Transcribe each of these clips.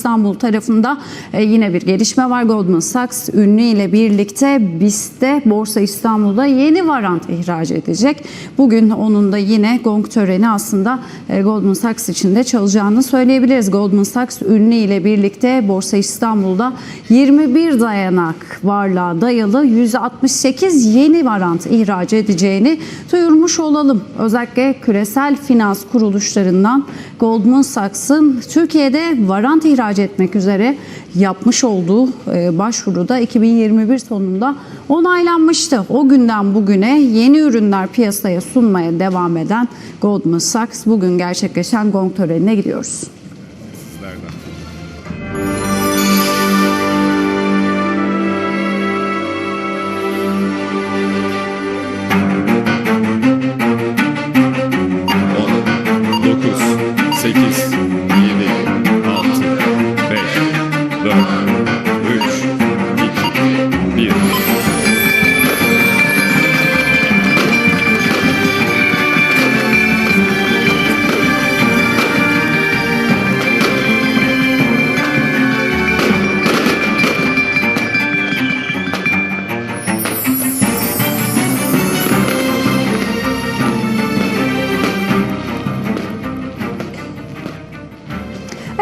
İstanbul tarafında e, yine bir gelişme var. Goldman Sachs ünlü ile birlikte BIST'te Borsa İstanbul'da yeni varant ihraç edecek. Bugün onun da yine gong töreni aslında e, Goldman Sachs için de çalacağını söyleyebiliriz. Goldman Sachs ünlü ile birlikte Borsa İstanbul'da 21 dayanak varlığa dayalı 168 yeni varant ihraç edeceğini duyurmuş olalım. Özellikle küresel finans kuruluşlarından Goldman Sachs'ın Türkiye'de varant ihraç etmek üzere yapmış olduğu e, başvuruda 2021 sonunda onaylanmıştı. O günden bugüne yeni ürünler piyasaya sunmaya devam eden Goldman Sachs bugün gerçekleşen gong törenine gidiyoruz. sizlerden.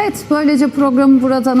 Evet böylece programı burada